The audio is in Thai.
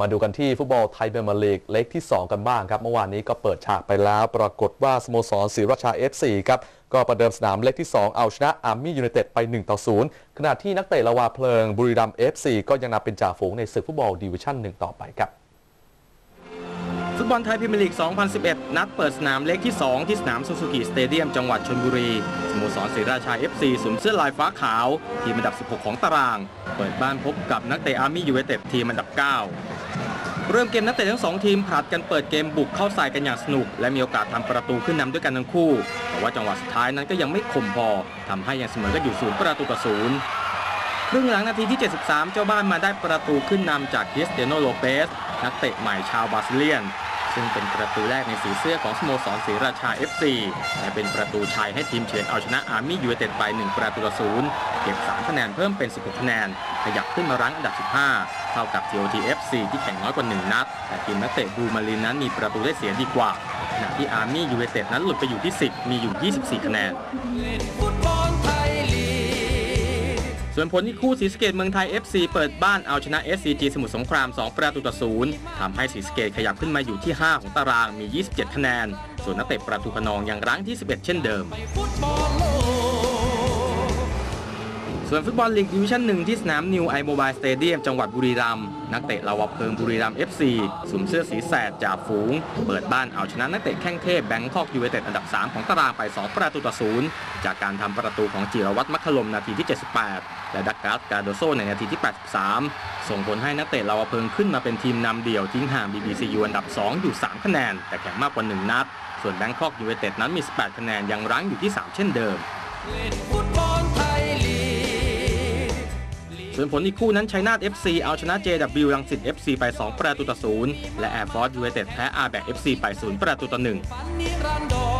มาดูกันที่ฟุตบอลไทยเบรเมียร์ลีกเล็กที่ 2 กันบ้างครับ เมื่อวานนี้ก็เปิดฉากไปแล้ว ปรากฏว่าสโมสรศรีราชา FC ครับ ก็ประเดิมสนามเล็กที่ 2 เอาชนะอาร์มี่ยูไนเต็ดไป 1 ต่อ 0 ขณะที่นักเตะละวาเพลิงบุรีรัมย์ FC ก็ยังนำเป็นจ่าฝูงในศึกฟุตบอลดิวิชั่น 1 ต่อไปครับฟุตบอลไทยพรีเมียร์ลีก 2011 นัดเปิดสนามเล็กที่ 2 ที่สนามซูซูกิสเตเดียม จังหวัดชลบุรี สโมสรศรีราชา FC สวมเสื้อลายฟ้าขาว ทีมอันดับ 16 ของตาราง เปิดบ้านพบกับนักเตะอาร์มี่ยูไนเต็ดทีมอันดับ 9 เริ่มเกมนักเตะทั้งสองทีมผลัดกันเปิดเกมบุกเข้าใส่กันอย่างสนุก และมีโอกาสทำประตูขึ้นนำด้วยกันทั้งคู่ แต่ว่าจังหวะสุดท้ายนั้นก็ยังไม่คมพอทำให้ยังเสมอกันอยู่ศูนย์ประตูต่อศูนย์ครึ่งหลังนาทีที่ 73 เจ้าบ้านมาได้ประตูขึ้นนำจากคริสเตียโนโลเปสนักเตะใหม่ชาวบาซิเลียน ซึ่งเป็นประตูแรกในสีเสื้อของสโมสรศรีราชา FC และเป็นประตูชัยให้ทีมเฉือนเอาชนะอาร์มี่ยูไนเต็ดไป 1 ประตูต่อศูนย์เก็บ 3 คะแนนเพิ่มเป็น 16 คะแนน ขยับขึ้นมารั้งอันดับ 15 เท่ากับ TOT FC ที่แข่งน้อยกว่า 1 นัด แต่ทีมนักเตะบูมารินนั้นมีประตูได้เสียดีกว่าขณะที่อาร์มี่ยูไนเต็ดนั้นหลุดไปอยู่ที่ 10 มีอยู่ 24 คะแนน ส่วนผลที่คู่ศรีสะเกดเมืองไทย FC เปิดบ้านเอาชนะ SCG สมุทรสงคราม 2 ประตูต่อศูนย์ทำให้ศรีสะเกดขยับขึ้นมาอยู่ที่ 5 ของตารางมี 27 คะแนน ส่วนนักเตะประตูพนองยังรั้งที่ 11 เช่นเดิม ส่วนฟุตบอลลีกดิวิชั่นหนึ่งที่สนามนิวไอโมบายสเตเดียมจังหวัดบุรีรัมย์นักเตะลาวเพิงบุรีรัมย์ FC สวมเสื้อสีแสดจ่าฝูง เปิดบ้านเอาชนะนักเตะแข้งเทพแบงคอกยูไนเต็ดอันดับ 3 ของตารางไป 2 ประตูต่อศูนย์จากการทำประตูของจิรวัตรมัคคลมนาทีที่ 78 และดักกัสกาโดโซในนาทีที่ 83 ส่งผลให้นักเตะลาวเพิงขึ้นมาเป็นทีมนำเดี่ยวทิ้งห่าง BBCU อันดับ 2 อยู่ 3 คะแนน แต่แข่งมากกว่า 1 นัด ส่วนแบงคอกยูไนเต็ดนั้นมี 18 คะแนนยังรั้งอยู่ที่ 3 เช่นเดิม ส่วนผลอีกคู่นั้นชัยนาท FC เอาชนะ JW รังสิต FC ไป 2 ประตูต่อศูนย์และ Air Force United แพ้ r b a c FC ไป 0 ประตูต่อ 1